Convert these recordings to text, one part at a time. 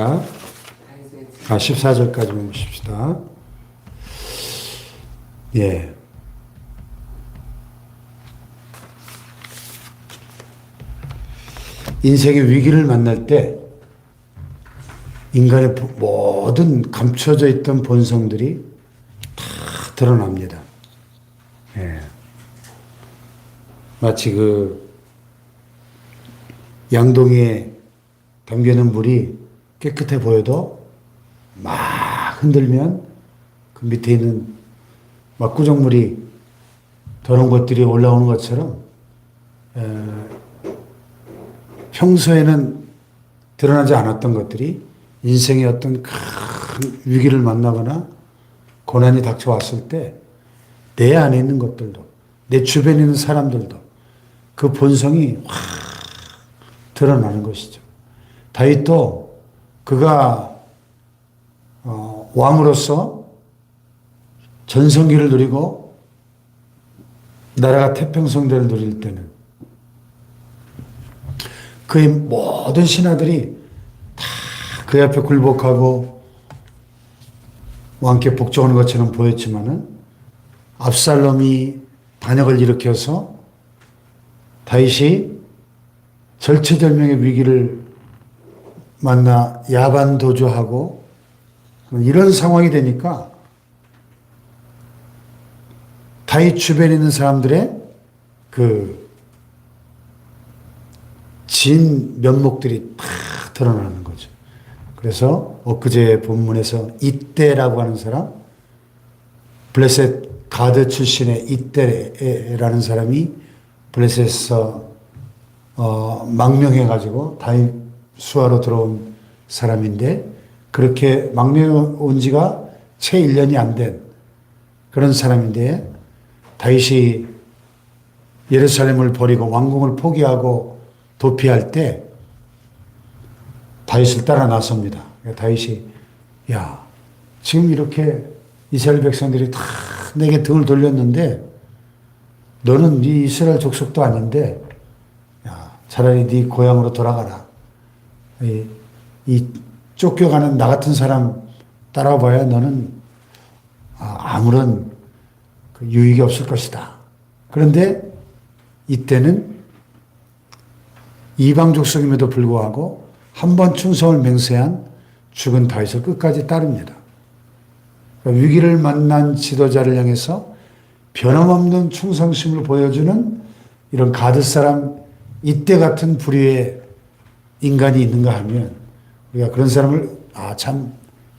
아, 14절까지만 보십시다. 예. 인생의 위기를 만날 때 인간의 모든 감춰져 있던 본성들이 다 드러납니다. 예. 마치 그 양동이에 담겨있는 물이 깨끗해 보여도 막 흔들면 그 밑에 있는 막 구정물이 더러운 것들이 올라오는 것처럼 에, 평소에는 드러나지 않았던 것들이 인생의 어떤 큰 위기를 만나거나 고난이 닥쳐왔을 때 내 안에 있는 것들도 내 주변에 있는 사람들도 그 본성이 확 드러나는 것이죠. 다윗도 그가 어, 왕으로서 전성기를 누리고 나라가 태평성대를 누릴 때는 그의 모든 신하들이 다 그 앞에 굴복하고 왕께 복종하는 것처럼 보였지만은 압살롬이 반역을 일으켜서 다윗이 절체절명의 위기를 만나 야반 도주하고 이런 상황이 되니까 다윗 주변에 있는 사람들의 그 진 면목들이 다 드러나는 거죠. 그래서 엊그제 본문에서 이때라고 하는 사람, 블레셋 가드 출신의 이때라는 사람이 블레셋에서 어, 망명해가지고 다윗 수하로 들어온 사람인데 그렇게 망명 온 지가 채 1년이 안 된 그런 사람인데 다윗이 예루살렘을 버리고 왕궁을 포기하고 도피할 때 다윗을 따라 나섭니다. 다윗이 야 지금 이렇게 이스라엘 백성들이 다 내게 등을 돌렸는데 너는 네 이스라엘 족속도 아닌데 야 차라리 네 고향으로 돌아가라. 이, 이 쫓겨가는 나 같은 사람 따라봐야 너는 아, 아무런 그 유익이 없을 것이다. 그런데 이때는 이방 족속임에도 불구하고 한 번 충성을 맹세한 죽은 다윗을 끝까지 따릅니다. 그러니까 위기를 만난 지도자를 향해서 변함없는 충성심을 보여주는 이런 가드 사람 이때 같은 부류의 인간이 있는가 하면 우리가 그런 사람을 아 참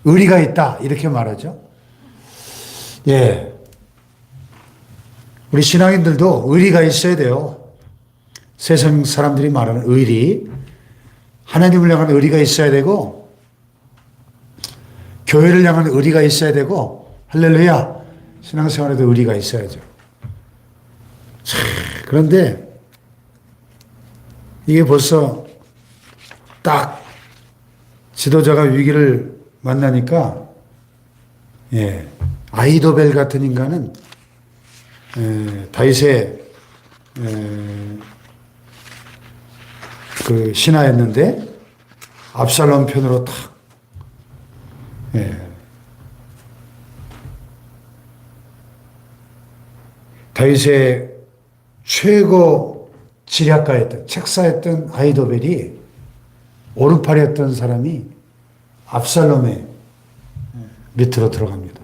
의리가 있다 이렇게 말하죠. 예. 우리 신앙인들도 의리가 있어야 돼요. 세상 사람들이 말하는 의리, 하나님을 향한 의리가 있어야 되고, 교회를 향한 의리가 있어야 되고, 할렐루야, 신앙생활에도 의리가 있어야죠. 참, 그런데 이게 벌써 딱 지도자가 위기를 만나니까, 예, 아이도벨 같은 인간은 에, 다윗의 에, 그 신하였는데 압살롬 편으로 탁 예. 다윗의 최고 지략가였던 책사였던 아이도벨이 오르팔이었던 사람이 압살롬의 밑으로 들어갑니다.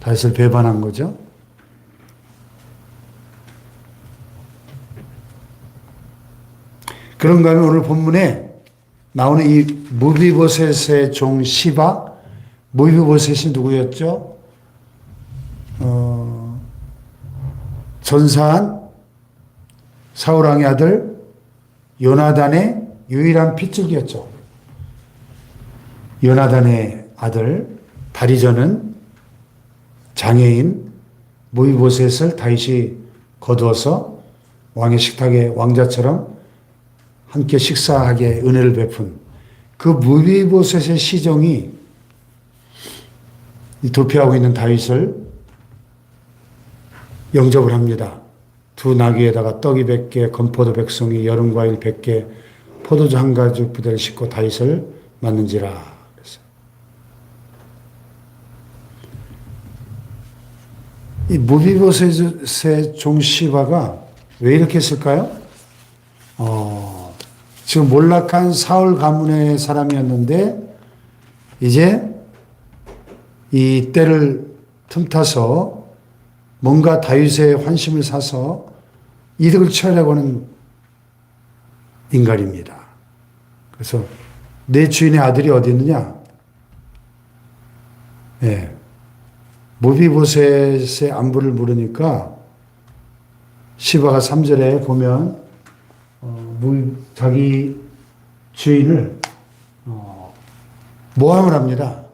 다윗을 배반한 거죠. 그런가 하면 오늘 본문에 나오는 이 무비보셋의 종 시바, 무비보셋이 누구였죠? 어, 전사한 사울왕의 아들 요나단의 유일한 핏줄기였죠. 요나단의 아들 다리저는 장애인 무비보셋을 다윗이 거두어서 왕의 식탁에 왕자처럼 함께 식사하게 은혜를 베푼 그 무비보셋의 시종이 도피하고 있는 다윗을 영접을 합니다. 두 나귀에다가 떡이 100개, 건포도 백송이, 여름 과일 100개, 포도주 한 가죽 부대를 싣고 다윗을 맞는지라. 이 무비보셋의 종 시바가 왜 이렇게 했을까요? 어, 지금 몰락한 사울 가문의 사람이었는데 이제 이 때를 틈타서 뭔가 다윗의 환심을 사서 이득을 취하려고 하는 인간입니다. 그래서 내 주인의 아들이 어디 있느냐? 예. 무비보셋의 안부를 물으니까 시바가 3절에 보면 어, 무, 자기 주인을 어, 모함을 합니다.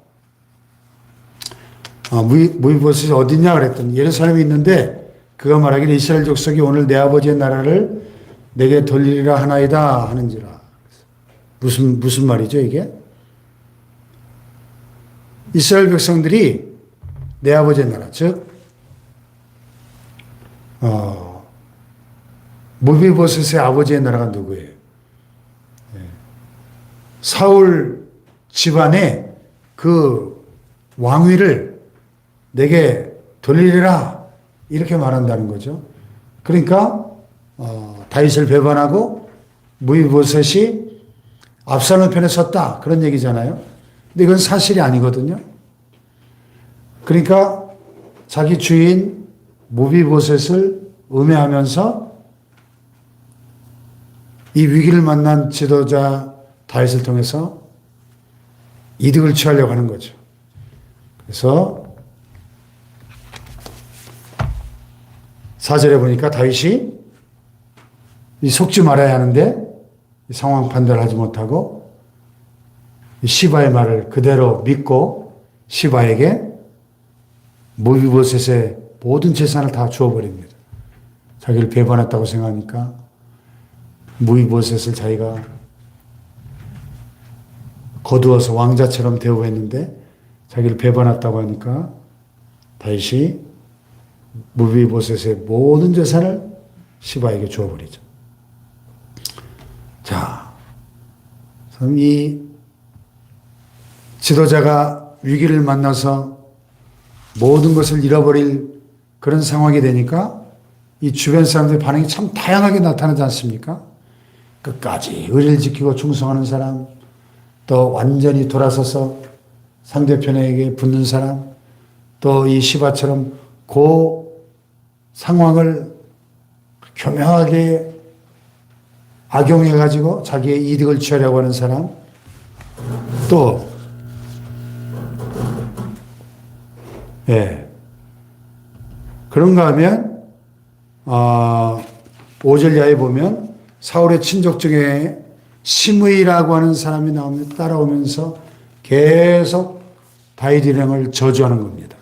어, 무비, 무비보셋이 어디냐 그랬더니 예루살렘에 있는데 그가 말하기를 이스라엘 족속이 오늘 내 아버지의 나라를 내게 돌리리라 하나이다 하는지라. 무슨 무슨 말이죠 이게? 이스라엘 백성들이 내 아버지의 나라 즉 어, 무비보셋의 아버지의 나라가 누구예요? 예. 사울 집안의 그 왕위를 내게 돌리리라 이렇게 말한다는 거죠. 그러니까 어, 다윗을 배반하고 무비보셋이 압살롬 편에 섰다 그런 얘기잖아요. 근데 이건 사실이 아니거든요. 그러니까 자기 주인 무비보셋을 음해하면서 이 위기를 만난 지도자 다윗을 통해서 이득을 취하려고 하는 거죠. 그래서 사절에 보니까 다윗이 이 속지 말아야 하는데 이 상황 판단을 하지 못하고 이 시바의 말을 그대로 믿고 시바에게 무비보셋의 모든 재산을 다 주어버립니다. 자기를 배반했다고 생각하니까 무비보셋을 자기가 거두어서 왕자처럼 대우했는데 자기를 배반했다고 하니까 다윗이 무비보셋의 모든 재산을 시바에게 주어버리죠. 자, 이 지도자가 위기를 만나서 모든 것을 잃어버릴 그런 상황이 되니까 이 주변 사람들의 반응이 참 다양하게 나타나지 않습니까? 끝까지 의리를 지키고 충성하는 사람, 또 완전히 돌아서서 상대편에게 붙는 사람, 또 이 시바처럼 그 상황을 교묘하게 악용해가지고 자기의 이득을 취하려고 하는 사람, 또, 예. 그런가 하면, 아, 5절 야에 보면 사울의 친족 중에 시므이라고 하는 사람이 나오면 따라오면서 계속 일행을 저주하는 겁니다.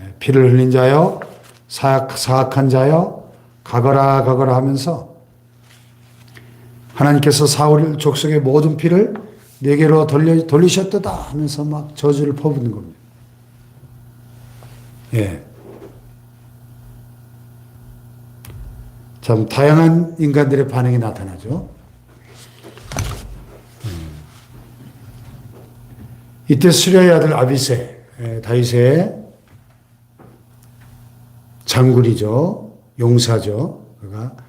예, 피를 흘린 자여, 사악, 사악한 자여, 가거라 가거라 하면서 하나님께서 사울 족속의 모든 피를 내게로 돌려, 돌리셨다 하면서 막 저주를 퍼붓는 겁니다. 예. 참 다양한 인간들의 반응이 나타나죠. 음. 이때 수리아의 아들 아비세, 예, 다윗의 장군이죠. 용사죠. 그가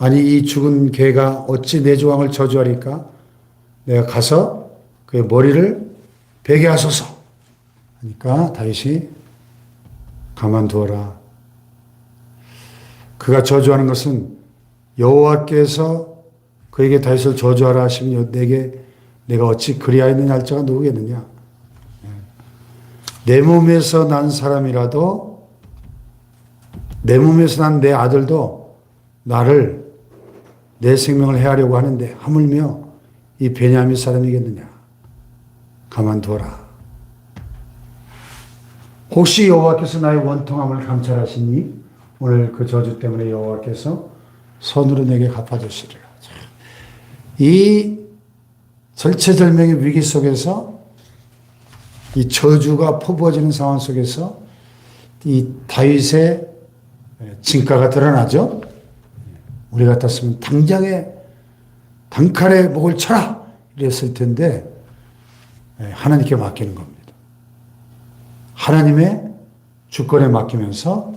아니 이 죽은 개가 어찌 내 조항을 저주하리까? 내가 가서 그의 머리를 베게 하소서. 하니까 다윗이 가만두어라. 그가 저주하는 것은 여호와께서 그에게 다윗을 저주하라 하시면 내게 내가 어찌 그리하였느냐 할 자가 누구겠느냐? 내 몸에서 난 사람이라도 내 몸에서 난 내 아들도 나를 내 생명을 해하려고 하는데 하물며 이 베냐민 사람이겠느냐? 가만두어라. 혹시 여호와께서 나의 원통함을 감찰하시니 오늘 그 저주 때문에 여호와께서 손으로 내게 갚아주시리라. 이 절체절명의 위기 속에서 이 저주가 퍼부어지는 상황 속에서 이 다윗의 진가가 드러나죠. 우리 같았으면 당장에 단칼에 목을 쳐라 이랬을 텐데 예, 하나님께 맡기는 겁니다. 하나님의 주권에 맡기면서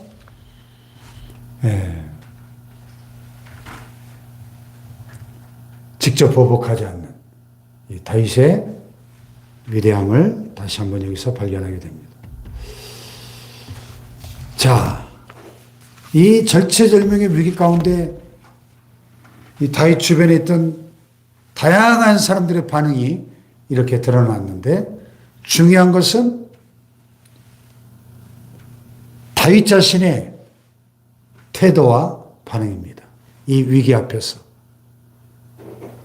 예, 직접 보복하지 않는 이 다윗의 위대함을 다시 한번 여기서 발견하게 됩니다. 자, 이 절체절명의 위기 가운데 이 다윗 주변에 있던 다양한 사람들의 반응이 이렇게 드러났는데 중요한 것은 다윗 자신의 태도와 반응입니다. 이 위기 앞에서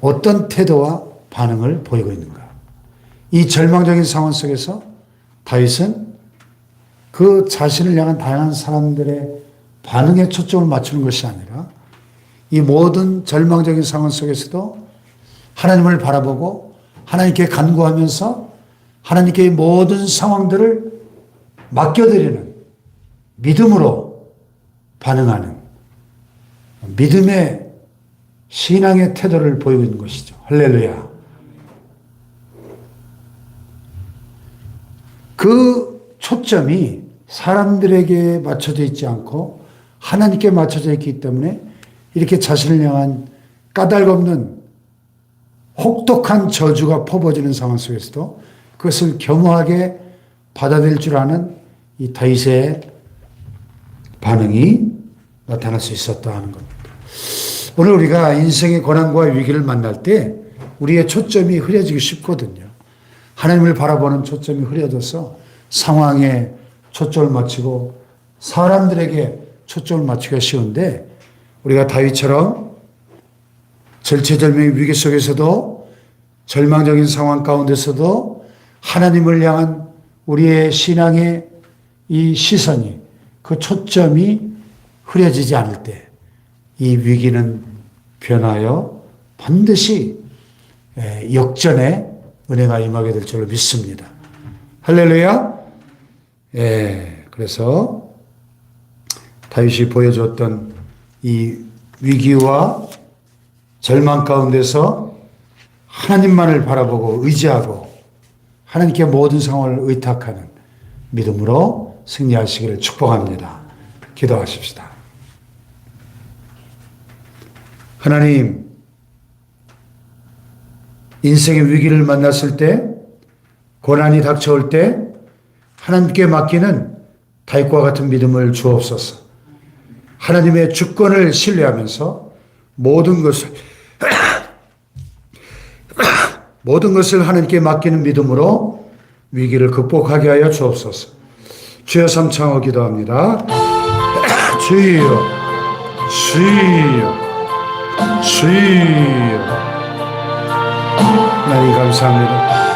어떤 태도와 반응을 보이고 있는가? 이 절망적인 상황 속에서 다윗은 그 자신을 향한 다양한 사람들의 반응에 초점을 맞추는 것이 아니라 이 모든 절망적인 상황 속에서도 하나님을 바라보고 하나님께 간구하면서 하나님께 이 모든 상황들을 맡겨드리는 믿음으로 반응하는 믿음의 신앙의 태도를 보이고 있는 것이죠. 할렐루야. 그 초점이 사람들에게 맞춰져 있지 않고 하나님께 맞춰져 있기 때문에 이렇게 자신을 향한 까닭 없는 혹독한 저주가 퍼부어지는 상황 속에서도 그것을 겸허하게 받아들일 줄 아는 이 다윗의 반응이 나타날 수 있었다 하는 겁니다. 오늘 우리가 인생의 고난과 위기를 만날 때 우리의 초점이 흐려지기 쉽거든요. 하나님을 바라보는 초점이 흐려져서 상황에 초점을 맞추고 사람들에게 초점을 맞추기가 쉬운데 우리가 다윗처럼 절체절명의 위기 속에서도 절망적인 상황 가운데서도 하나님을 향한 우리의 신앙의 이 시선이 그 초점이 흐려지지 않을 때 이 위기는 변하여 반드시 예, 역전의 은혜가 임하게 될 줄로 믿습니다. 할렐루야. 예, 그래서 다윗이 보여줬던 이 위기와 절망 가운데서 하나님만을 바라보고 의지하고 하나님께 모든 상황을 의탁하는 믿음으로 승리하시기를 축복합니다. 기도하십시다. 하나님, 인생의 위기를 만났을 때, 고난이 닥쳐올 때, 하나님께 맡기는 다윗과 같은 믿음을 주옵소서. 하나님의 주권을 신뢰하면서 모든 것을 모든 것을 하나님께 맡기는 믿음으로 위기를 극복하게 하여 주옵소서. 주여 삼창어 기도합니다. 주여, 주여. 주여 하나님 감사합니다.